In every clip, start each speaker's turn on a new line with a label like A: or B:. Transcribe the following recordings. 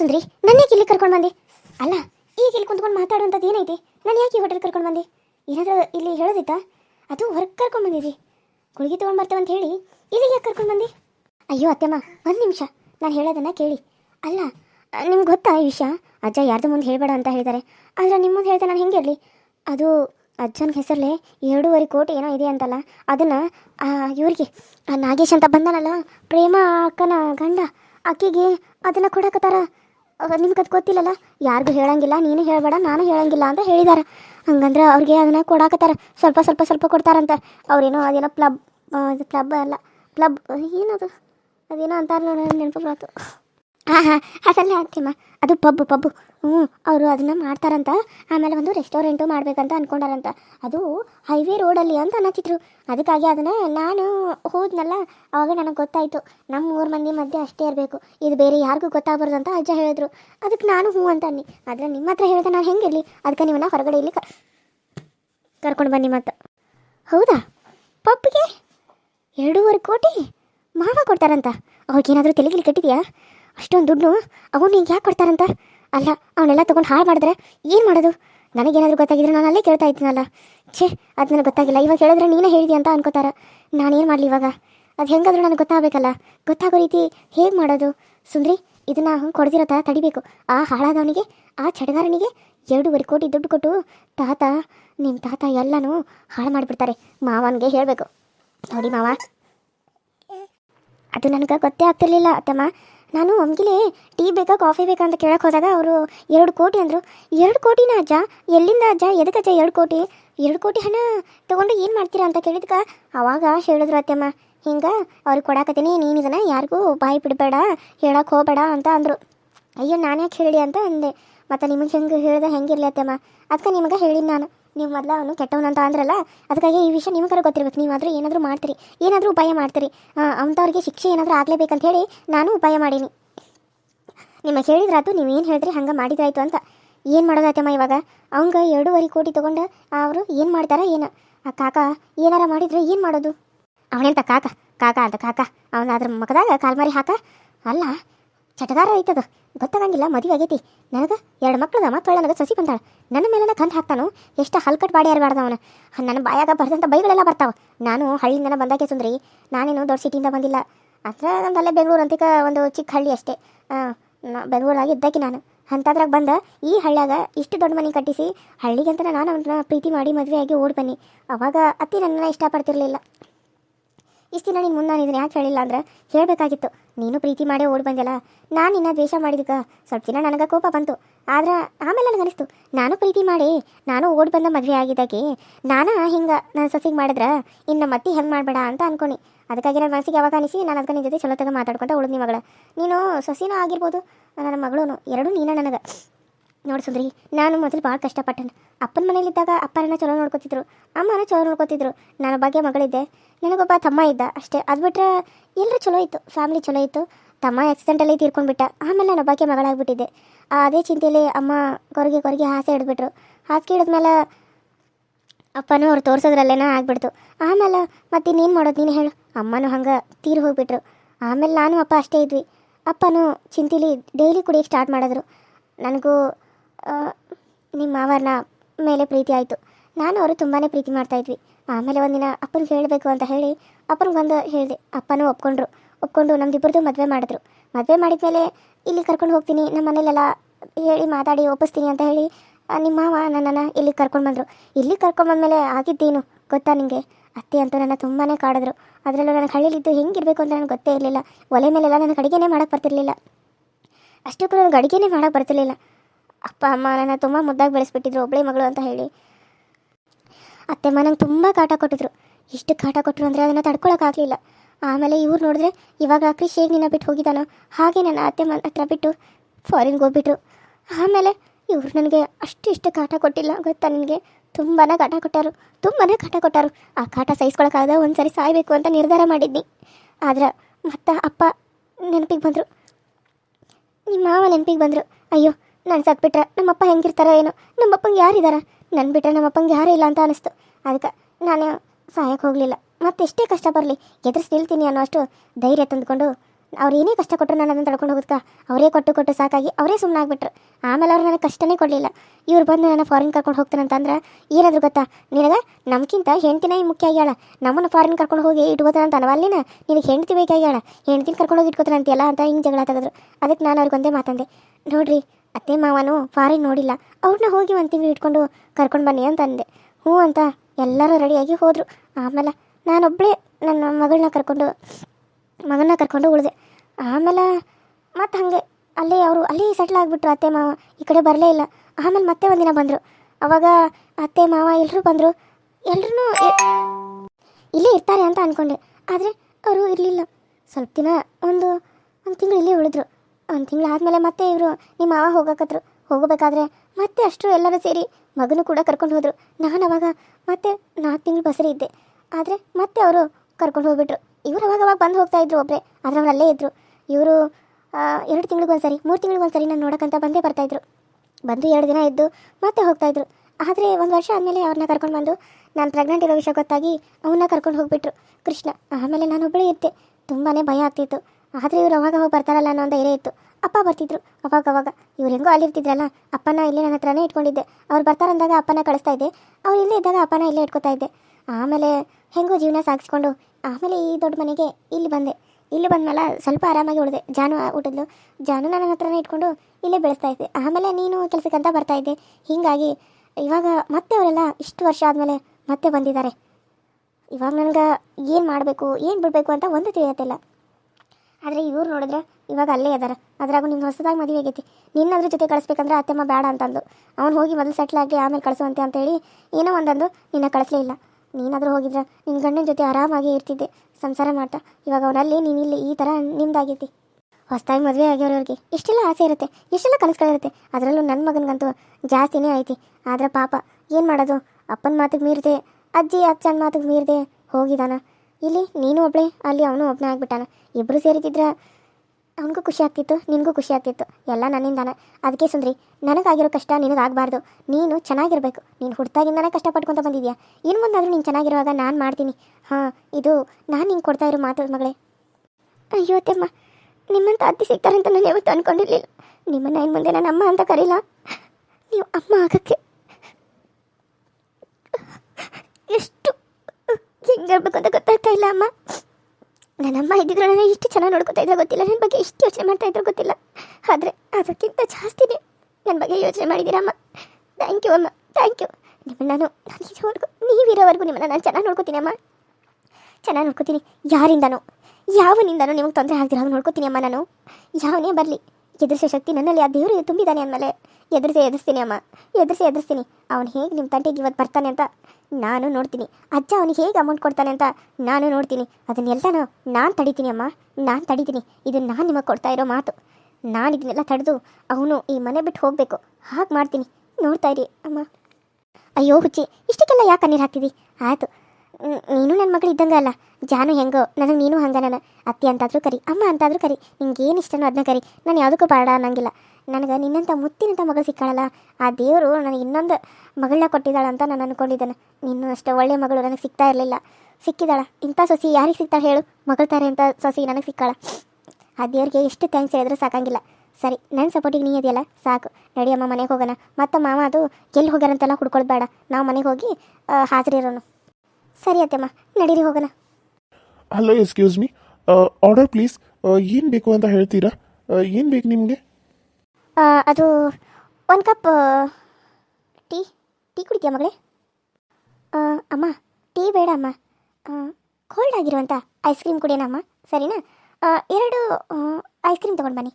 A: ಸುಂದ್ರಿ ನನ್ನ ಯಾಕೆ ಇಲ್ಲಿ ಕರ್ಕೊಂಡು ಬಂದಿ? ಅಲ್ಲ, ಈಗ ಇಲ್ಲಿ ಕುಂತ್ಕೊಂಡು ಮಾತಾಡುವಂಥದ್ದು ಏನೈತಿ? ನಾನು ಯಾಕೆ ಹೋಟೆಲ್ ಕರ್ಕೊಂಡು ಬಂದಿ? ಏನಾದರೂ ಇಲ್ಲಿ ಹೇಳೋದಿತ್ತಾ? ಅದು ಹೊರಗೆ ಕರ್ಕೊಂಡು ಬಂದಿದ್ರಿ ಗುಳಿಗೆ ತೊಗೊಂಡು ಬರ್ತೇವೆ ಅಂತ ಹೇಳಿ, ಇಲ್ಲಿಗೆ ಯಾಕೆ ಕರ್ಕೊಂಡು ಬಂದಿ? ಅಯ್ಯೋ ಅತ್ತೆಮ್ಮ, ಒಂದು ನಿಮಿಷ, ನಾನು ಹೇಳೋದನ್ನ ಕೇಳಿ. ಅಲ್ಲ, ನಿಮ್ಗೆ ಗೊತ್ತಾ ಈ ವಿಷಯ? ಅಜ್ಜ ಯಾರ್ದು ಮುಂದೆ ಹೇಳಬೇಡ ಅಂತ ಹೇಳಿದ್ದಾರೆ ಆದರೆ ನಿಮ್ಮ ಮುಂದೆ ಹೇಳ್ದೆ ನಾನು ಹೆಂಗೆ ಇರಲಿ? ಅದು ಅಜ್ಜನ ಹೆಸರಲ್ಲೇ ಎರಡೂವರೆ ಕೋಟಿ ಏನೋ ಇದೆ ಅಂತಲ್ಲ, ಅದನ್ನು ಇವ್ರಿಗೆ ನಾಗೇಶ್ ಅಂತ ಬಂದನಲ್ಲ, ಪ್ರೇಮ ಅಕ್ಕನ ಗಂಡ, ಅಕ್ಕಿಗೆ ಅದನ್ನು ಕೊಡಕತ್ತಾರ. ನಿಮ್ಗೆ ಅದು ಗೊತ್ತಿಲ್ಲಲ್ಲ? ಯಾರಿಗೂ ಹೇಳಂಗಿಲ್ಲ, ನೀನು ಹೇಳಬೇಡ, ನಾನು ಹೇಳಂಗಿಲ್ಲ ಅಂತ ಹೇಳಿದಾರೆ. ಹಂಗಂದ್ರೆ ಅವ್ರಿಗೆ ಅದನ್ನು ಕೊಡಾಕತ್ತಾರ. ಸ್ವಲ್ಪ ಸ್ವಲ್ಪ ಸ್ವಲ್ಪ ಕೊಡ್ತಾರಂತ. ಅವ್ರೇನೋ ಅದೇನೋ ಪ್ಲಬ್ ಇದು ಪ್ಲಬ್ ಅಲ್ಲ, ಪ್ಲಬ್, ಏನದು? ಅದೇನೋ ಅಂತಾರೆ ನೋಡಿ, ನೆನಪು ಬರೋದು ಹಾಂ ಹಾಂ ಅದಲ್ಲ ಅಂತಿಮ್ಮ ಅದು ಪಬ್ಬು ಪಬ್ಬು. ಹ್ಞೂ, ಅವರು ಅದನ್ನು ಮಾಡ್ತಾರಂತ. ಆಮೇಲೆ ಒಂದು ರೆಸ್ಟೋರೆಂಟು ಮಾಡಬೇಕಂತ ಅಂದ್ಕೊಂಡಾರಂತ ಅದು ಹೈವೇ ರೋಡಲ್ಲಿ ಅಂತ ಅನ್ನತ್ತಿದ್ರು ಅದಕ್ಕಾಗಿ ಅದನ್ನು ನಾನು ಹೋದ್ನಲ್ಲ, ಅವಾಗ ನನಗೆ ಗೊತ್ತಾಯಿತು. ನಮ್ಮ ಊರ ಮಂದಿ ಮಧ್ಯೆ ಅಷ್ಟೇ ಇರಬೇಕು. ಇದು ಬೇರೆ ಯಾರಿಗೂ ಗೊತ್ತಾಗಬಾರ್ದು ಅಂತ ಅಜ್ಜ ಹೇಳಿದ್ರು. ಅದಕ್ಕೆ ನಾನು ಹ್ಞೂ ಅಂತ ಅನ್ನಿ. ಆದರೆ ನಿಮ್ಮ ಹತ್ರ ಹೇಳಿದೆ ನಾನು ಹೆಂಗಿರಲಿ? ಅದಕ್ಕೆ ನೀವನ್ನ ಹೊರಗಡೆ ಇಲ್ಲಿ ಕರ್ಕೊಂಡು ಬನ್ನಿ ಮತ್ತು. ಹೌದಾ? ಪಪ್ಪಿಗೆ ಎರಡೂವರೆ ಕೋಟಿ? ಮಾವ ಕೊಡ್ತಾರಂತ. ಅವ್ರಿಗೇನಾದರೂ ತಲೆಗಿಲಿ ಕಟ್ಟಿದೆಯಾ? ಅಷ್ಟೊಂದು ದುಡ್ಡು ಅವನು ಹಿಂಗೆ ಯಾಕೆ ಕೊಡ್ತಾರಂತ? ಅಲ್ಲ ಅವನ್ನೆಲ್ಲ ತಗೊಂಡು ಹಾಳು ಮಾಡಿದ್ರೆ ಏನು ಮಾಡೋದು? ನನಗೇನಾದರೂ ಗೊತ್ತಾಗಿದ್ರೆ ನಾನು ಅಲ್ಲೇ ಕೇಳ್ತಾ ಇದ್ದೀನಲ್ಲ ಛೇ, ಅದು ನನಗೆ ಗೊತ್ತಾಗಿಲ್ಲ. ಇವಾಗ ಹೇಳಿದ್ರೆ ನೀನೇ ಹೇಳಿದೆ ಅಂತ ಅನ್ಕೋತಾರ. ನಾನೇನು ಮಾಡಲಿ ಇವಾಗ? ಅದು ಹೆಂಗಾದರೂ ನನಗೆ ಗೊತ್ತಾಗಬೇಕಲ್ಲ. ಗೊತ್ತಾಗೋ ರೀತಿ ಹೇಗೆ ಮಾಡೋದು? ಸುಂದ್ರಿ, ಇದನ್ನು ಕೊಡ್ದಿರೋ ಥರ ತಡಿಬೇಕು. ಆ ಹಾಳಾದವನಿಗೆ, ಆ ಚಡಗಾರನಿಗೆ ಎರಡೂವರೆ ಕೋಟಿ ದುಡ್ಡು ಕೊಟ್ಟು ತಾತ ನಿಮ್ಮ ತಾತ ಎಲ್ಲನೂ ಹಾಳು ಮಾಡಿಬಿಡ್ತಾರೆ. ಮಾವನಿಗೆ ಹೇಳಬೇಕು. ನೋಡಿ ಮಾವ. ಅದು ನನಗೆ ಗೊತ್ತೇ ಆಗ್ತಿರ್ಲಿಲ್ಲ ಅತ್ತಮ್ಮ. ನಾನು ಒಮ್ಗಿಲೆ ಟೀ ಬೇಕಾ, ಕಾಫಿ ಬೇಕಾ ಅಂತ ಕೇಳಕ್ಕೆ ಹೋದಾಗ ಅವರು ಎರಡು ಕೋಟಿ ಅಂದರು. ಎರಡು ಕೋಟಿನ ಅಜ್ಜ? ಎಲ್ಲಿಂದ ಅಜ್ಜ? ಎದಕ್ಕೆ ಅಜ್ಜ ಎರಡು ಕೋಟಿ? ಎರಡು ಕೋಟಿ ಹಣ ತೊಗೊಂಡು ಏನು ಮಾಡ್ತೀರಾ ಅಂತ ಕೇಳಿದ್ಕ ಅವಾಗ ಹೇಳಿದ್ರು ಅತ್ತೆಮ್ಮ, ಹಿಂಗೆ ಅವ್ರಿಗೆ ಕೊಡಾಕತ್ತೀನಿ, ನೀನು ಇದನ್ನು ಯಾರಿಗೂ ಬಾಯಿ ಬಿಡಬೇಡ ಹೇಳಕ್ಕೆ ಹೋಗಬೇಡ ಅಂತ ಅಂದರು. ಅಯ್ಯೋ ನಾನು ಯಾಕೆ ಹೇಳಿ ಅಂತ ಅಂದೆ. ಮತ್ತು ನಿಮಗೆ ಹೆಂಗೆ, ಹೇಳ್ದೆ ಹೆಂಗಿರಲಿ ಅತ್ತೆಮ್ಮ. ಅದಕ್ಕೆ ನಿಮಗೆ ಹೇಳಿನಿ ನಾನು. ನೀವು ಮೊದಲ ಅವನು ಕೆಟ್ಟವನಂತ ಅಂದ್ರಲ್ಲ, ಅದಕ್ಕಾಗಿ ಈ ವಿಷಯ ನಿಮಗಾರ ಗೊತ್ತಿರ್ಬೇಕು. ನೀವಾದರೂ ಏನಾದರೂ ಮಾಡ್ತೀರಿ, ಏನಾದರೂ ಉಪಾಯ ಮಾಡ್ತೀರಿ. ಅಂಥವ್ರಿಗೆ ಶಿಕ್ಷೆ ಏನಾದರೂ ಆಗಲೇಬೇಕಂತ ಹೇಳಿ ನಾನು ಉಪಾಯ ಮಾಡೀನಿ. ನಿಮಗೆ ಹೇಳಿದ್ರಾತು ನೀವು ಏನು ಹೇಳಿದ್ರಿ, ಹಂಗೆ ಮಾಡಿದ್ರಾಯ್ತು ಅಂತ. ಏನು ಮಾಡೋದಾಯ್ತಮ್ಮ ಇವಾಗ? ಅವಂಗೆ ಎರಡೂವರೆ ಕೋಟಿ ತೊಗೊಂಡು ಅವರು ಏನು ಮಾಡ್ತಾರ ಏನು? ಆ ಕಾಕ ಏನಾರ ಮಾಡಿದ್ರೆ ಏನು ಮಾಡೋದು? ಅವನೆಂತ ಕಾಕ ಕಾಕ ಅಂತ ಕಾಕ ಅವನ ಅದ್ರ ಮಕದಾಗ ಕಾಲ್ಮಾರಿ ಹಾಕ? ಅಲ್ಲ ಚಟಗಾರ ಐತದ ಗೊತ್ತಾಗಂಗಿಲ್ಲ, ಮದುವೆ ಆಗೈತಿ. ನನಗೆ ಎರಡು ಮಕ್ಳದ ಮಕ್ಕಳು ನನಗೆ ಸಸಿ ಬಂದಾಳ. ನನ್ನ ಮೇಲೆ ಕಂದು ಹಾಕ್ತಾನು? ಎಷ್ಟು ಹಲ್ಕಟ್ ಬಾಡಿ ಅವನ. ನನ್ನ ಬಾಯಾಗ ಬರ್ದಂಥ ಬೈಗಳೆಲ್ಲ ಬರ್ತಾವ. ನಾನು ಹಳ್ಳಿಯಿಂದನ ಬಂದಾಕೆ ಸುಂದ್ರಿ. ನಾನೇನು ದೊಡ್ಡ ಸಿಟಿಯಿಂದ ಬಂದಿಲ್ಲ. ಅಂದ್ರೆ ನಮ್ದು ಅಲ್ಲೇ ಬೆಂಗಳೂರು ಅಂತಿಕ ಒಂದು ಚಿಕ್ಕ ಹಳ್ಳಿ ಅಷ್ಟೇ. ಬೆಂಗಳೂರಾಗ ಇದ್ದಾಕಿ ನಾನು. ಅಂಥದ್ರಾಗ ಬಂದ ಈ ಹಳ್ಳಿಯಾಗ ಇಷ್ಟು ದೊಡ್ಡ ಮನೆ ಕಟ್ಟಿಸಿ ಹಳ್ಳಿಗೆ ಅಂತ ನಾನು ಅವನ್ನ ಪ್ರೀತಿ ಮಾಡಿ ಮದುವೆಯಾಗಿ ಓಡಿ ಓಡ್ ಬನ್ನಿ. ಅವಾಗ ಅತ್ತಿ ನನ್ನ ಇಷ್ಟಪಡ್ತಿರ್ಲಿಲ್ಲ. ಇಷ್ಟು ದಿನ ನೀನು ಮುಂದೆ ಯಾಕೆ ಹೇಳಿಲ್ಲ ಅಂದ್ರೆ ಹೇಳಬೇಕಾಗಿತ್ತು. ನೀನು ಪ್ರೀತಿ ಮಾಡೇ ಓಡಿ ಬಂದೆಲ್ಲ ನಾನು ನಿನ್ನ ದ್ವೇಷ ಮಾಡಿದಕ್ಕೆ ಸ್ವಲ್ಪ ದಿನ ನನಗೆ ಕೋಪ ಬಂತು. ಆದ್ರೆ ಆಮೇಲೆ ನನಗೆ ಅನಿಸ್ತು, ನಾನು ಪ್ರೀತಿ ಮಾಡಿ, ನಾನು ಓಡಿ ಬಂದ ಮದುವೆ ಆಗಿದ್ದಾಗೆ ನಾನ ಹಿಂಗೆ ನನ್ನ ಸಸಿಗೆ ಮಾಡಿದ್ರೆ ಇನ್ನು ಮತ್ತೆ ಹೆಂಗೆ ಮಾಡಬೇಡ ಅಂತ ಅನ್ಕೊನಿ ಅದಕ್ಕಾಗಿ ನನ್ನ ಮನಸ್ಸಿಗೆ ಯಾವಾಗ ಅನಿಸಿ ನಾನು ಅದಕ್ಕೆ ನಿನ್ನ ಜೊತೆ ಚಲೋ ತಗ ಮಾತಾಡ್ಕೊಂತ ಉಳಿದ್ನಿ ಮಗಳ. ನೀನು ಸಸಿನೂ ಆಗಿರ್ಬೋದು, ನನ್ನ ಮಗಳೂ ಎರಡೂ ನೀನೇ ನನಗೆ. ನೋಡಿ ಸುಂದ್ರಿ, ನಾನು ಮೊದಲು ಭಾಳ ಕಷ್ಟಪಟ್ಟೆನು. ಅಪ್ಪನ ಮನೇಲಿದ್ದಾಗ ಅಪ್ಪನ ಚಲೋ ನೋಡ್ಕೊತಿದ್ರು ಅಮ್ಮನ ಚಲೋ ನೋಡ್ಕೊತಿದ್ರು. ನಾನು ಬಗ್ಗೆ ಮಗಳಿದ್ದೆ, ನನಗೊಬ್ಬ ತಮ್ಮ ಇದ್ದ ಅಷ್ಟೇ. ಅದು ಬಿಟ್ಟರೆ ಎಲ್ಲರೂ ಚಲೋ ಇತ್ತು, ಫ್ಯಾಮಿಲಿ ಚಲೋ ಇತ್ತು. ತಮ್ಮ ಆಕ್ಸಿಡೆಂಟಲ್ಲಿ ತೀರ್ಕೊಂಡ್ಬಿಟ್ಟ, ಆಮೇಲೆ ನಾನು ಬಗ್ಗೆ ಮಗಳಾಗ್ಬಿಟ್ಟಿದ್ದೆ. ಅದೇ ಚಿಂತೆಯಲ್ಲಿ ಅಮ್ಮ ಕೊರಗೆ ಕೊರಗೆ ಹಾಸೆ ಹಿಡಿದ್ಬಿಟ್ರು. ಹಾಸಿಗೆ ಹಿಡಿದ್ಮೇಲೆ ಅಪ್ಪನೂ ಅವ್ರು ತೋರಿಸೋದ್ರಲ್ಲೇನ ಆಗ್ಬಿಡ್ತು. ಆಮೇಲೆ ಮತ್ತೆ ಇನ್ನೇನು ಮಾಡೋದು ನೀನು ಹೇಳು. ಅಮ್ಮನೂ ಹಂಗೆ ತೀರಿ ಹೋಗ್ಬಿಟ್ರು. ಆಮೇಲೆ ನಾನು ಅಪ್ಪ ಅಷ್ಟೇ ಇದ್ವಿ. ಅಪ್ಪನೂ ಚಿಂತಿಲಿ ಡೈಲಿ ಕುಡಿಯೋಕ್ಕೆ ಸ್ಟಾರ್ಟ್ ಮಾಡಿದ್ರು. ನನಗೂ ನಿಮ್ಮ ಮಾವನ ಮೇಲೆ ಪ್ರೀತಿ ಆಯಿತು. ನಾನು ಅವರು ತುಂಬಾ ಪ್ರೀತಿ ಮಾಡ್ತಾಯಿದ್ವಿ ಆಮೇಲೆ ಒಂದಿನ ಅಪ್ಪನಿಗೆ ಹೇಳಬೇಕು ಅಂತ ಹೇಳಿ ಅಪ್ಪನಿಗೆ ಬಂದು ಹೇಳಿದೆ. ಅಪ್ಪನೂ ಒಪ್ಕೊಂಡ್ರು. ಒಪ್ಕೊಂಡು ನಮ್ದಿಬ್ಬರದು ಮದುವೆ ಮಾಡಿದ್ರು. ಮದುವೆ ಮಾಡಿದ್ಮೇಲೆ ಇಲ್ಲಿ ಕರ್ಕೊಂಡು ಹೋಗ್ತೀನಿ, ನಮ್ಮ ಮನೇಲೆಲ್ಲ ಹೇಳಿ ಮಾತಾಡಿ ಒಪ್ಪಿಸ್ತೀನಿ ಅಂತ ಹೇಳಿ ನಿಮ್ಮ ಮಾವ ನನ್ನನ್ನು ಇಲ್ಲಿ ಕರ್ಕೊಂಡು ಬಂದರು. ಇಲ್ಲಿ ಕರ್ಕೊಂಡು ಬಂದಮೇಲೆ ಆಗಿದ್ದೇನು ಗೊತ್ತಾ ನಿಮಗೆ ಅತ್ತೆ ಅಂತೂ ನನ್ನ ತುಂಬಾ ಕಾಡಿದ್ರು. ಅದರಲ್ಲೂ ನನಗೆ ಹಳ್ಳಿಲಿದ್ದು ಹೆಂಗಿರಬೇಕು ಅಂತ ನನಗೆ ಗೊತ್ತೇ ಇರಲಿಲ್ಲ. ಒಲೆ ಮೇಲೆಲ್ಲ ನನಗೆ ಅಡುಗೆನೇ ಮಾಡೋಕ್ಕೆ ಬರ್ತಿರ್ಲಿಲ್ಲ. ಅಷ್ಟಕ್ಕೂ ನನಗೆ ಅಡುಗೆನೇ ಮಾಡೋಕ್ಕೆ ಬರ್ತಿರ್ಲಿಲ್ಲ. ಅಪ್ಪ, ಅಮ್ಮ ನನ್ನ ತುಂಬ ಮುದ್ದಾಗಿ ಬೆಳೆಸ್ಬಿಟ್ಟಿದ್ರು ಒಬ್ಬಳೇ ಮಗಳು ಅಂತ ಹೇಳಿ. ಅತ್ತೆಮ್ಮ ನಂಗೆ ತುಂಬ ಕಾಟ ಕೊಟ್ಟಿದ್ರು. ಇಷ್ಟು ಕಾಟ ಕೊಟ್ಟರು ಅಂದರೆ ಅದನ್ನು ತಡ್ಕೊಳಕ್ಕಾಗಲಿಲ್ಲ. ಆಮೇಲೆ ಇವ್ರು ನೋಡಿದ್ರೆ ಇವಾಗ ಕೃಷಿ ಹೇಗೆ ನಿನ್ನ ಬಿಟ್ಟು ಹೋಗಿದ್ದಾನೋ, ಹಾಗೆ ನನ್ನ ಅತ್ತೆ ಮನ ಹತ್ರ ಬಿಟ್ಟು ಫಾರಿನ್ಗೆ ಹೋಗ್ಬಿಟ್ರು. ಆಮೇಲೆ ಇವ್ರು ನನಗೆ ಅಷ್ಟು ಇಷ್ಟು ಕಾಟ ಕೊಟ್ಟಿಲ್ಲ, ಗೊತ್ತಾ ನನಗೆ? ತುಂಬಾ ಕಾಟ ಕೊಟ್ಟರು ತುಂಬಾ ಕಾಟ ಕೊಟ್ಟರು. ಆ ಕಾಟ ಸಹಿಸ್ಕೊಳಕ್ಕಾಗದ ಒಂದು ಸರಿ ಸಾಯಬೇಕು ಅಂತ ನಿರ್ಧಾರ ಮಾಡಿದ್ನಿ. ಆದ್ರೆ ಮತ್ತೆ ಅಪ್ಪ ನೆನಪಿಗೆ ಬಂದರು. ನಿಮ್ಮ ಮಾವ ನೆನಪಿಗೆ ಬಂದರು. ಅಯ್ಯೋ ನಾನು ಸತ್ಬಿಟ್ರೆ ನಮ್ಮಪ್ಪ ಹೆಂಗಿರ್ತಾರ ಏನೋ, ನಮ್ಮಪ್ಪಂಗೆ ಯಾರಿದಾರ? ನನ್ನ ಬಿಟ್ರೆ ನಮ್ಮಪ್ಪಂಗೆ ಯಾರೂ ಇಲ್ಲ ಅಂತ ಅನಿಸ್ತು. ಅದಕ್ಕೆ ನಾನು ಸಹಾಯಕ್ಕೆ ಹೋಗಲಿಲ್ಲ. ಮತ್ತೆಷ್ಟೇ ಕಷ್ಟ ಬರಲಿ, ಎದುರಿಸಿ ನಿಲ್ತೀನಿ ಅನ್ನೋ ಅಷ್ಟು ಧೈರ್ಯ ತಂದುಕೊಂಡು, ಅವ್ರು ಏನೇ ಕಷ್ಟ ಕೊಟ್ಟರು ನಾನು ಅದನ್ನು ತಡ್ಕೊಂಡು ಹೋಗುತ್ತಾ ಅವರೇ ಕೊಟ್ಟು ಕೊಟ್ಟು ಸಾಕಾಗಿ ಅವರೇ ಸುಮ್ಮನೆ ಆಗಿಬಿಟ್ರು. ಆಮೇಲೆ ಅವ್ರು ನನಗೆ ಕಷ್ಟನೇ ಕೊಡಲಿಲ್ಲ. ಇವ್ರು ಬಂದು ನಾನು ಫಾರಿನ್ ಕರ್ಕೊಂಡು ಹೋಗ್ತಾನಂತಂದ್ರೆ ಏನಾದರೂ ಗೊತ್ತಾ? ನಿನಗೆ ನಮಗಿಂತ ಹೆಂಡ್ತಿನೇ ಮುಖ್ಯ ಆಗ್ಯಾಳ. ನಮ್ಮನ್ನು ಫಾರಿನ್ ಕರ್ಕೊಂಡು ಹೋಗಿ ಇಟ್ಕೋತಾನಂತ ಅನವಲ್ಲಿನ ನಿನಗೆ ಹೆಂಡ್ತಿ ಬೇಕಾಗ್ಯಾಳ ಹೆಂಡ್ತಿನ ಕರ್ಕೊಂಡು ಹೋಗಿ ಇಟ್ಕೋತಾನಂತೆಲ್ಲ ಅಂತ ಹಿಂಗೆ ಜಗಳ ತೆಗೆದ್ರು ಅದಕ್ಕೆ ನಾನು ಅವ್ರಿಗೊಂದೇ ಮಾತಂದೆ. ನೋಡ್ರಿ ಅತ್ತೆ ಮಾವನು ಫಾರಿನ್ ನೋಡಿಲ್ಲ. ಅವ್ರನ್ನ ಹೋಗಿ ಒಂದು ತಿಂಗಳು ಇಟ್ಕೊಂಡು ಕರ್ಕೊಂಡು ಬನ್ನಿ ಅಂತ ಅಂದೆ ಹ್ಞೂ ಅಂತ ಎಲ್ಲರೂ ರೆಡಿಯಾಗಿ ಹೋದರು. ಆಮೇಲೆ ನಾನೊಬ್ಬಳೇ ನನ್ನ ಮಗಳನ್ನ ಕರ್ಕೊಂಡು ಮಗನ ಕರ್ಕೊಂಡು ಉಳಿದೆ. ಆಮೇಲೆ ಮತ್ತೆ ಹಾಗೆ ಅಲ್ಲೇ ಅವರು, ಅಲ್ಲೇ ಸೆಟ್ಲ್ ಆಗಿಬಿಟ್ರು ಅತ್ತೆ ಮಾವ. ಈ ಕಡೆ ಬರಲೇ ಇಲ್ಲ. ಆಮೇಲೆ ಮತ್ತೆ ಒಂದಿನ ಬಂದರು. ಅವಾಗ ಅತ್ತೆ ಮಾವ ಎಲ್ಲರೂ ಬಂದರು. ಎಲ್ಲರೂ ಇಲ್ಲೇ ಇರ್ತಾರೆ ಅಂತ ಅಂದ್ಕೊಂಡೆ ಆದರೆ ಅವರು ಇರಲಿಲ್ಲ. ಸ್ವಲ್ಪ ದಿನ ಒಂದು ಒಂದು ತಿಂಗಳು ಇಲ್ಲೇ ಉಳಿದ್ರು. ಒಂದು ತಿಂಗಳು ಆದಮೇಲೆ ಮತ್ತೆ ಇವರು ನಿಮ್ಮ ಮಾವ ಹೋಗಕತ್ರು. ಹೋಗಬೇಕಾದ್ರೆ ಮತ್ತೆ ಅಷ್ಟು ಎಲ್ಲರೂ ಸೇರಿ ಮಗನೂ ಕೂಡ ಕರ್ಕೊಂಡು ಹೋದರು. ನಾನು ಅವಾಗ ಮತ್ತೆ ನಾಲ್ಕು ತಿಂಗಳು ಬಸರಿ ಇದ್ದೆ. ಆದರೆ ಮತ್ತೆ ಅವರು ಕರ್ಕೊಂಡು ಹೋಗ್ಬಿಟ್ರು. ಇವರು ಅವಾಗ ಅವಾಗ ಬಂದು ಹೋಗ್ತಾ ಇದ್ರು ಒಬ್ಬರೇ ಆದರೆ ಅವ್ರು ಅಲ್ಲೇ ಇದ್ದರು ಇವರು ಎರಡು ತಿಂಗಳಿಗೊಂದ್ಸರಿ ಮೂರು ತಿಂಗಳಿಗೊಂದ್ಸರಿ ನಾನು ನೋಡೋಕ್ಕಂತ ಬಂದೇ ಬರ್ತಾಯಿದ್ರು ಬಂದು ಎರಡು ದಿನ ಇದ್ದು ಮತ್ತೆ ಹೋಗ್ತಾಯಿದ್ರು ಆದರೆ ಒಂದು ವರ್ಷ ಆದಮೇಲೆ ಅವ್ರನ್ನ ಕರ್ಕೊಂಡು ಬಂದು ನಾನು ಪ್ರೆಗ್ನೆಂಟ್ ಇರೋ ವಿಷಯ ಗೊತ್ತಾಗಿ ಅವನ್ನ ಕರ್ಕೊಂಡು ಹೋಗ್ಬಿಟ್ರು. ಕೃಷ್ಣ, ಆಮೇಲೆ ನಾನು ಒಬ್ಬಳೇ ಇದ್ದೆ. ತುಂಬಾ ಭಯ ಆಗ್ತಿತ್ತು. ಆದರೆ ಇವರು ಅವಾಗ ಹೋಗಿ ಬರ್ತಾರಲ್ಲ ಅನ್ನೋ ಒಂದು ಇತ್ತು. ಅಪ್ಪ ಬರ್ತಿದ್ರು. ಅವಾಗ ಅವಾಗ. ಇವ್ರು ಹೆಂಗೋ ಅಲ್ಲಿರ್ತಿದ್ರಲ್ಲ ಅಪ್ಪನ ಇಲ್ಲೇ ನನ್ನ ಹತ್ರನೇ ಇಟ್ಕೊಂಡಿದ್ದೆ. ಅವ್ರು ಬರ್ತಾರಂದಾಗ ಅಪ್ಪನ ಕಳಿಸ್ತಾ ಇದ್ದೆ. ಅವ್ರು ಇಲ್ಲೇ ಇದ್ದಾಗ ಅಪ್ಪನ ಇಲ್ಲೇ ಇಟ್ಕೊತಾ ಇದ್ದೆ. ಆಮೇಲೆ ಹೆಂಗೋ ಜೀವನ ಸಾಗಿಸ್ಕೊಂಡು ಆಮೇಲೆ ಈ ದೊಡ್ಡ ಮನೆಗೆ ಇಲ್ಲಿ ಬಂದೆ. ಇಲ್ಲಿ ಬಂದ್ಮೇಲೆ ಸ್ವಲ್ಪ ಆರಾಮಾಗಿ ಉಳಿದೆ. ಜಾನು ಹುಟ್ಟಿದ್ಲು ಜಾನು ನನ್ನ ಹತ್ರನೇ ಇಟ್ಕೊಂಡು ಇಲ್ಲೇ ಬೆಳೆಸ್ತಾ ಇದ್ದೆ. ಆಮೇಲೆ ನೀನು ಕೆಲಸಕ್ಕಂತ ಬರ್ತಾ ಇದ್ದೆ. ಹೀಗಾಗಿ ಇವಾಗ ಮತ್ತೆ ಅವರೆಲ್ಲ ಇಷ್ಟು ವರ್ಷ ಆದಮೇಲೆ ಮತ್ತೆ ಬಂದಿದ್ದಾರೆ. ಇವಾಗ ನನಗೆ ಏನು ಮಾಡಬೇಕು, ಏನು ಬಿಡಬೇಕು ಅಂತ ಒಂದು ತಿಳಿಯತ್ತಿಲ್ಲ ಆದರೆ ಇವ್ರು ನೋಡಿದ್ರೆ ಇವಾಗ ಅಲ್ಲೇ ಇದ್ದಾರೆ ಅದ್ರಾಗೂ ನಿಮ್ಮ ಹೊಸದಾಗಿ ಮದುವೆ ಆಗೈತಿ. ನಿನ್ನ ಅದ್ರ ಜೊತೆ ಕಳಿಸ್ಬೇಕಂದ್ರೆ ಅತ್ತೆಮ್ಮ ಬೇಡ ಅಂತಂದು ಅವ್ನು ಹೋಗಿ ಮೊದಲು ಸೆಟ್ಲ್ ಆಗಿ ಆಮೇಲೆ ಕಳಿಸುವಂತೆ ಅಂತೇಳಿ ಏನೋ ಒಂದಂದು ನಿನ್ನ ಕಳಿಸಲೇ ಇಲ್ಲ. ನೀನಾದರೂ ಹೋಗಿದ್ರೆ ನಿನ್ನ ಗಂಡನ ಜೊತೆ ಆರಾಮಾಗಿ ಇರ್ತಿದ್ದೆ. ಸಂಸಾರ ಮಾಡ್ತಾ. ಇವಾಗ ಅವನಲ್ಲಿ ನೀನು ಇಲ್ಲಿ ಈ ಥರ ನಿಮ್ದಾಗೈತಿ. ಹೊಸದಾಗಿ ಮದುವೆ ಆಗಿರೋರಿಗೆ ಇಷ್ಟೆಲ್ಲ ಆಸೆ ಇರುತ್ತೆ. ಇಷ್ಟೆಲ್ಲ ಕನಸುಗಳಿರುತ್ತೆ ಅದರಲ್ಲೂ ನನ್ನ ಮಗನಿಗಂತೂ ಜಾಸ್ತಿನೇ ಐತಿ. ಆದರೆ ಪಾಪ ಏನು ಮಾಡೋದು? ಅಪ್ಪನ ಮಾತಿಗೆ ಮೀರಿದೆ, ಅಜ್ಜಿ ಅಜ್ಜನ ಮಾತಿಗೆ ಮೀರಿದೆ ಹೋಗಿದಾನ. ಇಲ್ಲಿ ನೀನು ಒಬ್ಳೆ, ಅಲ್ಲಿ ಅವನು ಒಬ್ಬನೇ ಆಗ್ಬಿಟ್ಟಾನ. ಇಬ್ಬರು ಸೇರಿದ್ರೆ ಅವನಿಗೂ ಖುಷಿ ಆಗ್ತಿತ್ತು, ನಿನಗೂ ಖುಷಿ ಆಗ್ತಿತ್ತು. ಎಲ್ಲ ನನ್ನಿಂದಾನ. ಅದಕ್ಕೆ ಸುಂದ್ರಿ, ನನಗಾಗಿರೋ ಕಷ್ಟ ನಿನಗಾಗಬಾರ್ದು. ನೀನು ಚೆನ್ನಾಗಿರ್ಬೇಕು. ನೀನು ಹುಡ್ತಾಗಿಂದಾನೇ ಕಷ್ಟಪಟ್ಕೊತ ಬಂದಿದ್ಯಾ? ಇನ್ನು ಮುಂದಾದರೂ ನೀನು ಚೆನ್ನಾಗಿರುವಾಗ ನಾನು ಮಾಡ್ತೀನಿ. ಹಾಂ, ಇದು ನಾನು ನಿಂಗೆ ಕೊಡ್ತಾ ಇರೋ ಮಾತು ಮಗಳೇ. ಅಯ್ಯೋ ತಮ್ಮ ನಿಮ್ಮಂತ ಅತ್ತಿ ಸಿಗ್ತಾರೆ ಅಂತ ನಾನು ಯಾವತ್ತೂ ಅನ್ಕೊಂಡಿರ್ಲಿಲ್ಲ. ನಿಮ್ಮನ್ನ ಇನ್ನು ಮುಂದೆ ನಾನು ಅಮ್ಮ ಅಂತ ಕರೀಲ? ನೀವು ಅಮ್ಮ ಆಗಕ್ಕೆ ಎಷ್ಟು ಹೆಂಗೆ ಹೇಳ್ಬೇಕು ಅಂತ ಗೊತ್ತಾಗ್ತಾ ಇಲ್ಲ ಅಮ್ಮ. ನನ್ನಮ್ಮ ಇದ್ದಿದ್ರೆ ನನ್ನ ಇಷ್ಟು ಚೆನ್ನಾಗಿ ನೋಡ್ಕೊತಾ ಇದ್ರೆ ಗೊತ್ತಿಲ್ಲ. ನನ್ನ ಬಗ್ಗೆ ಇಷ್ಟು ಯೋಚನೆ ಮಾಡ್ತಾ ಇದ್ರು ಗೊತ್ತಿಲ್ಲ. ಆದರೆ ಅದಕ್ಕಿಂತ ಜಾಸ್ತಿನೇ ನನ್ನ ಬಗ್ಗೆ ಯೋಚನೆ ಮಾಡಿದ್ದೀರಮ್ಮ ಥ್ಯಾಂಕ್ ಯು ಅಮ್ಮ. ಥ್ಯಾಂಕ್ ಯು ನಿಮ್ಮನ್ನು ನಾನು ನಾನು ಇದುವರೆಗೂ ನೀವಿರೋವರೆಗೂ ನಿಮ್ಮನ್ನು ನಾನು ಚೆನ್ನಾಗಿ ನೋಡ್ಕೊತೀನಿ ಅಮ್ಮ. ಚೆನ್ನಾಗಿ ನೋಡ್ಕೋತೀನಿ ಯಾರಿಂದನೂ. ಯಾವನಿಂದನೂ ನಿಮಗೆ ತೊಂದರೆ ಆಗ್ದಿರೋ ನೋಡ್ಕೋತೀನಿ ಅಮ್ಮ ನಾನು. ಯಾವನೇ ಬರಲಿ. ಎದುರಿಸೋ ಶಕ್ತಿ ನನ್ನಲ್ಲಿ ಆ ದೇವರು ತುಂಬಿದ್ದಾನೆ ಅಂದಮೇಲೆ, ಎದುರಿಸಿ, ಎದುರಿಸ್ತೀನಿ ಅಮ್ಮ, ಎದುರಿಸಿ, ಎದುರಿಸ್ತೀನಿ. ಅವನು ಹೇಗೆ ನಿಮ್ಮ ತಂಟೆಗೆ ಇವತ್ತು ಬರ್ತಾನೆ ಅಂತ ನಾನು ನೋಡ್ತೀನಿ. ಅಜ್ಜ ಅವನಿಗೆ ಹೇಗೆ ಅಮೌಂಟ್ ಕೊಡ್ತಾನೆ ಅಂತ ನಾನು ನೋಡ್ತೀನಿ. ಅದನ್ನೆಲ್ಲನೂ ನಾನು ತಡಿತೀನಿ ಅಮ್ಮ, ನಾನು ತಡಿತೀನಿ. ಇದು ನಾನು ನಿಮಗೆ ಕೊಡ್ತಾ ಇರೋ ಮಾತು. ನಾನು ಇದನ್ನೆಲ್ಲ ತಡೆದು ಅವನು ಈ ಮನೆ ಬಿಟ್ಟು ಹೋಗಬೇಕು. ಹಾಗೆ ಮಾಡ್ತೀನಿ. ನೋಡ್ತಾ ಇರಿ ಅಮ್ಮ. ಅಯ್ಯೋ ಹುಚ್ಚಿ, ಇಷ್ಟಕ್ಕೆಲ್ಲ ಯಾಕೆ ನೀರು ಹಾಕ್ತಿದ್ದಿ ಆಯಿತು ನೀನು ನನ್ನ ಮಗಳು ಇದ್ದಂಗೆ ಅಲ್ಲ. ಜಾನು ಹೆಂಗೋ, ನನಗೆ ನೀನು ಹಂಗೆ ನನ್ನ ಅತ್ತೆ ಅಂತಾದರೂ ಕರಿ, ಅಮ್ಮ ಅಂತಾದರೂ ಕರಿ. ಹಿಂಗೆ ಏನು ಇಷ್ಟನೋ ಅದನ್ನ ಕರಿ. ನಾನು ಯಾವುದಕ್ಕೂ ಬೇಡ ಅನ್ನಂಗಿಲ್ಲ. ನನಗೆ ನಿನ್ನಂಥ ಮುತ್ತಿನಂಥ ಮಗಳು ಸಿಕ್ಕಾಳಲ್ಲ. ಆ ದೇವರು ನನಗೆ ಇನ್ನೊಂದು ಮಗಳನ್ನ ಕೊಟ್ಟಿದ್ದಾಳೆ ಅಂತ ನಾನು ಅಂದ್ಕೊಂಡಿದ್ದೇನೆ ನೀನು ಅಷ್ಟೇ ಒಳ್ಳೆಯ ಮಗಳು, ನನಗೆ ಸಿಗ್ತಾ ಇರಲಿಲ್ಲ. ಸಿಕ್ಕಿದಾಳ. ಇಂಥ ಸೊಸಿ ಯಾರಿಗೆ ಸಿಗ್ತಾಳೆ ಹೇಳು. ಮಗಳು ತಾರೆ ಅಂತ ಸೊಸಿ ನನಗೆ ಸಿಕ್ಕಾಳ. ಆ ದೇವ್ರಿಗೆ ಎಷ್ಟು ಥ್ಯಾಂಕ್ಸ್ ಹೇಳಿದ್ರೆ ಸಾಕಂಗಿಲ್ಲ. ಸರಿ ನನ್ನ ಸಪೋರ್ಟಿಗೆ ನೀ ಇದೆಯಲ್ಲ? ಸಾಕು. ನಡಿಯಮ್ಮ ಮನೆಗೆ ಹೋಗೋಣ. ಮತ್ತು ಮಾಮ ಅದು ಎಲ್ಲಿ ಹೋಗ್ಯಾರಂತೆಲ್ಲ ಹುಡ್ಕೊಳ್ಬೇಡ ನಾವು ಮನೆಗೆ ಹೋಗಿ ಹಾಜರಿರೋಣ ಸರಿ ಅತ್ತೆಮ್ಮ ನಡೀರಿ ಹೋಗೋಣ.
B: Hello excuse me order please ಏನು ಬೇಕು ಅಂತ ಹೇಳ್ತೀರಾ? ಏನು ಬೇಕು ನಿಮಗೆ?
A: ಅದು ಒಂದು ಕಪ್ ಟೀ ಟೀ ಕುಡಿತೀಯ ಮಗಳೇ? ಅಮ್ಮ ಟೀ ಬೇಡ ಅಮ್ಮ. ಕೋಲ್ಡ್ ಆಗಿರುವಂಥ ಐಸ್ ಕ್ರೀಮ್ ಕುಡಿಯೋಣ ಅಮ್ಮ ಸರಿನಾ? ಎರಡು ಐಸ್ ಕ್ರೀಮ್ ತೊಗೊಂಡು ಬನ್ನಿ.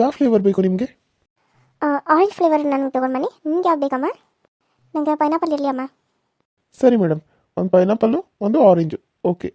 B: ಯಾವ ಫ್ಲೇವರ್ ಬೇಕು ನಿಮಗೆ?
A: ಆರೆಂಜ್ ಫ್ಲೇವರ್ ನನಗೆ ತೊಗೊಂಡು ಬನ್ನಿ. ನಿಮ್ಗೆ ಯಾವ್ದು ಬೇಕಮ್ಮ? ನನಗೆ ಪೈನಾಪಲ್ ಇರಲಿ ಅಮ್ಮ.
B: ಸರಿ ಮೇಡಮ್. ಒಂದು ಪೈನಾಪಲ್ಲು ಒಂದು ಆರೆಂಜು ಓಕೆ